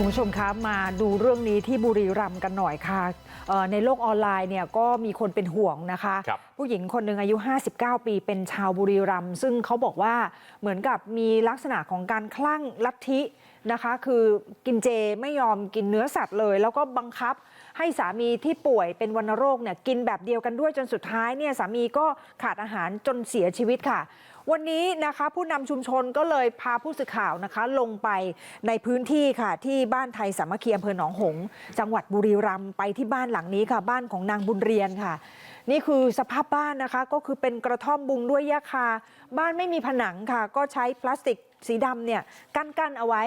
คุณผู้ชมคะมาดูเรื่องนี้ที่บุรีรัมย์กันหน่อยค่ะเอ่อในโลกออนไลน์เนี่ยก็มีคนเป็นห่วงนะคะค ผู้หญิงคนหนึ่งอายุ 59 ปี เป็นชาวบุรีรัมย์ซึ่งเขาบอกว่าเหมือนกับมีลักษณะของการคลั่งลัทธินะคะ คือกินเจไม่ยอมกินเนื้อสัตว์เลย แล้วก็บังคับให้สามีที่ป่วยเป็นวัณโรคเนี่ยกินแบบเดียวกันด้วยจนสุดท้ายเนี่ยสามีก็ขาดอาหารจนเสียชีวิตค่ะ วันนี้นะคะผู้นำชุมชนก็เลยพาผู้สื่อข่าวนะคะ ลงไปในพื้นที่ค่ะ ที่บ้านไทยสามัคคีอำเภอหนองหงส์จังหวัดบุรีรัมย์ไปที่บ้านหลังนี้ค่ะ บ้านของนางบุญเรียนค่ะ นี่คือสภาพบ้านนะคะ ก็คือเป็นกระท่อมบุงด้วยหญ้าคา บ้านไม่มีผนังค่ะ ก็ใช้พลาสติกสีดำเนี่ยกั้นๆเอาไว้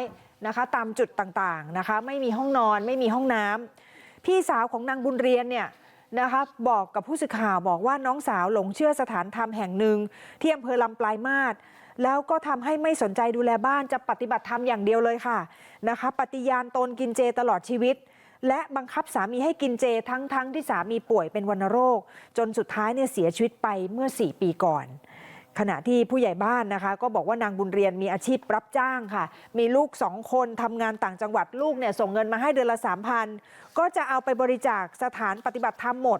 นะคะ ตามจุดต่างๆนะคะ ไม่มีห้องนอนไม่มีห้องน้ำพี่สาวของนางบุญเรียนเนี่ยนะคะบอกกับผู้สื่อข่าวบอกว่าน้องสาวหลงเชื่อสถานธรรมแห่งหนึ่งที่อำเภอลำปลายมาศแล้วก็ทำให้ไม่สนใจดูแลบ้านจะปฏิบัติธรรมอย่างเดียวเลยค่ะนะคะ ปฏิญาณตนกินเจตลอดชีวิต และบังคับสามีให้กินเจทั้งๆทที่สามีป่วยเป็นวัณโรค จนสุดท้ายเนี่ยเสียชีวิตไปเมื่อ 4 ปีก่อน ขณะที่ผู้ใหญ่บ้านนะคะ ก็บอกว่านางบุญเรียนมีอาชีพรับจ้างค่ะ มีลูกสองคนทำงานต่างจังหวัดลูกเนี่ยส่งเงินมาให้เดือนละสามพันก็จะเอาไปบริจาคสถานปฏิบัติธรรมหมด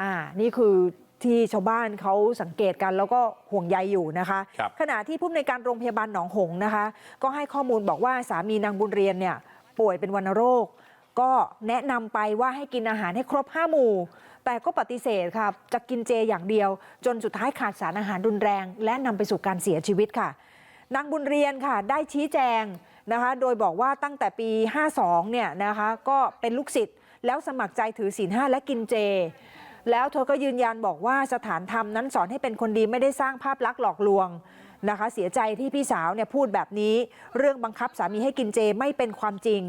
อ่านี่คือที่ชาวบ้านเขาสังเกตกันแล้วก็ห่วงใยอยู่นะคะครับขณะที่ผู้อำนวยการโรงพยาบาลหนองหงส์นะคะ ก็ให้ข้อมูลบอกว่าสามีนางบุญเรียนเนี่ยป่วยเป็นวัณโรค ก็แนะนำไปว่าให้กินอาหารให้ครบห้าหมู่ แต่ก็ปฏิเสธค่ะจะกินเจอย่างเดียว จนสุดท้ายขาดสารอาหารรุนแรง และนำไปสู่การเสียชีวิตค่ะนางบุญเรียนค่ะได้ชี้แจงนะคะโดยบอกว่าตั้งแต่ปี 52เนี่ยนะคะก็เป็นลูกศิษย์แล้วสมัครใจถือศีลห้าและกินเจ แล้วเธอก็ยืนยันบอกว่าสถานธรรมนั้นสอนให้เป็นคนดีไม่ได้สร้างภาพลักษณ์หลอกลวง นะคะเสียใจที่พี่สาวเนี่ยพูดแบบนี้เรื่องบังคับสามีให้กินเจไม่เป็นความจริง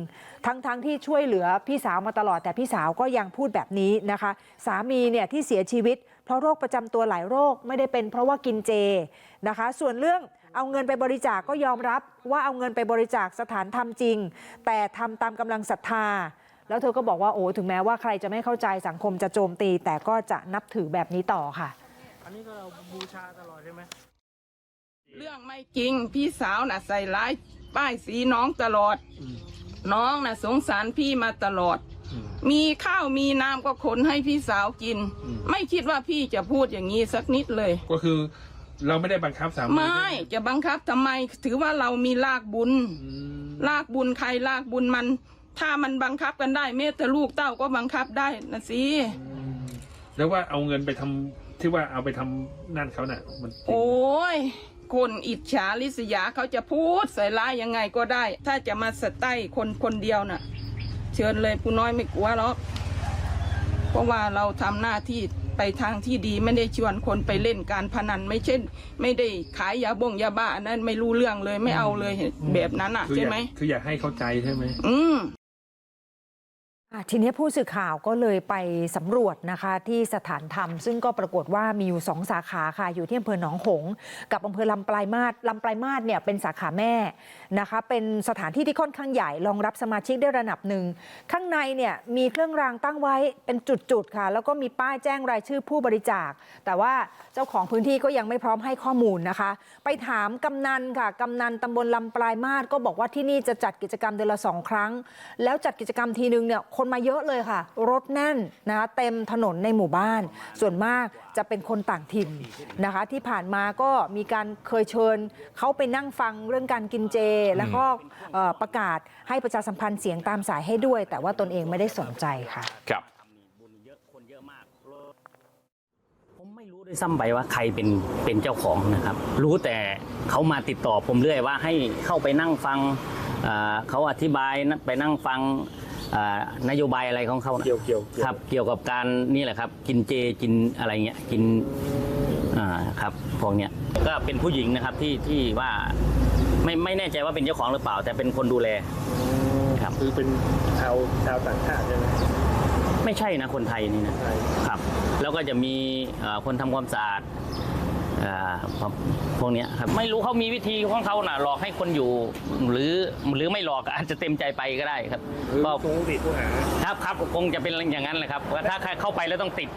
ทั้งๆทที่ช่วยเหลือพี่สาวมาตลอดแต่พี่สาวก็ยังพูดแบบนี้นะคะ สามีเนี่ยที่เสียชีวิต เพราะโรคประจำตัวหลายโรคไม่ได้เป็นเพราะว่ากินเจนะคะ ส่วนเรื่องเอาเงินไปบริจาคกก็ยอมรับว่าเอาเงินไปบริจาคสถานธรรมจริง แต่ทำตามกำลังศรัทธาแล้วเธอก็บอกว่าโอ้ถึงแม้ว่าใครจะไม่เข้าใจสังคมจะโจมตี แต่ก็จะนับถือแบบนี้ต่อค่ะ อันนี้ก็เราบูชาตลอดใช่ไหม เรื่องไม่จริงพี่สาวน่ะใส่ร้ายป้ายสีน้องตลอด น้องน่ะสงสารพี่มาตลอด มีข้าวมีน้ำก็ขนให้พี่สาวกิน ไม่คิดว่าพี่จะพูดอย่างนี้สักนิดเลย ก็คือเราไม่ได้บังคับสามีไม่ใช่หจะบังคับทำไม ถือว่าเรามีลากบุญอืมลากบุญใครลากบุญมัน ถ้ามันบังคับกันได้ เมตแต่ลูกเต้าก็บังคับได้นะสิแล้วว่าเอาเงินไปทำที่ว่าเอาไปทำนั่นเขาน่ะมันจริงโอ้ย คนอิจฉาลิษยาเขาจะพูดใส่ร้ายยังไงก็ได้ ถ้าจะมาสไต้คนคนเดียวน่ะ เชิญเลยผู้น้อยไม่กลัวหรอกเพราะว่าเราทำหน้าที่ไปทางที่ดีไม่ได้ชวนคนไปเล่นการพนันไม่เช่น ไม่ได้ขายยาบงยาบ้าอันนั้นไม่รู้เรื่องเลยไม่เอาเลยแบบนั้นอะคือใช่อยากไหมคืออยากให้เข้าใจใช่ไหมอืมอะ ทีนี้ผู้สื่อข่าวก็เลยไปสำรวจนะคะที่สถานธรรม ซึ่งก็ปรากฏว่ามีอยู่สองสาขาค่ะอยู่ที่อำเภอหนองหง กับอำเภอลำปลายมาศลำปลายมาศเนี่ยเป็นสาขาแม่นะคะ เป็นสถานที่ที่ค่อนข้างใหญ่รองรับสมาชิกได้ระดับหนึ่ง ข้างในเนี่ยมีเครื่องรางตั้งไว้เป็นจุดๆค่ะ แล้วก็มีป้ายแจ้งรายชื่อผู้บริจาค แต่ว่าเจ้าของพื้นที่ก็ยังไม่พร้อมให้ข้อมูลนะคะ ไปถามกำนันค่ะกำนันตำบลลำปลายมาศก็บอกว่าที่นี่จะจัดกิจกรรมเดือนละสองครั้ง แล้วจัดกิจกรรมทีนึงเนี่ยคนมาเยอะเลยค่ะ รถแน่นนะคะเต็มถนนในหมู่บ้าน ส่วนมากจะเป็นคนต่างถิ่นนะคะ ที่ผ่านมาก็มีการเคยเชิญเขาไปนั่งฟังเรื่องการกินเจ แล้วก็เอ่อประกาศให้ประชาสัมพันธ์เสียงตามสายให้ด้วย แต่ว่าตนเองไม่ได้สนใจค่ะครับผมไม่รู้ด้วยซ้ำไปว่าใครเป็นเป็นเจ้าของนะครับ รู้แต่เขามาติดต่อผมเรื่อยว่าให้เข้าไปนั่งฟังอ่าเขาอธิบายนะไปนั่งฟัง อ่านโยบายอะไรของเขานะเกี่ยวเกี่ยว ครับ เกี่ยวกับการนี่แหละครับ กินเจกินอะไรเงี้ยกินอ่าครับพวกเนี้ยก็เป็นผู้หญิงนะครับที่ที่ว่าไม่ไม่แน่ใจว่าเป็นเจ้าของหรือเปล่า แต่เป็นคนดูแล ครับ คือเป็นชาวชาวต่างชาติใช่ไหมไม่ใช่นะคนไทยนี่นะ ใช่ครับ แล้วก็จะมีเอ่อคนทำความสะอาดเอ่อพวกเนี้ยครับไม่รู้เขามีวิธีของเขาน่ะหลอกให้คนอยู่ หรือหรือไม่หลอกอาจจะเต็มใจไปก็ได้ครับคือก็ตรงติดผู้หาครับครับคงจะเป็นอย่างนั้นแหละครับว่าถ้าเข้าไปแล้วต้องติด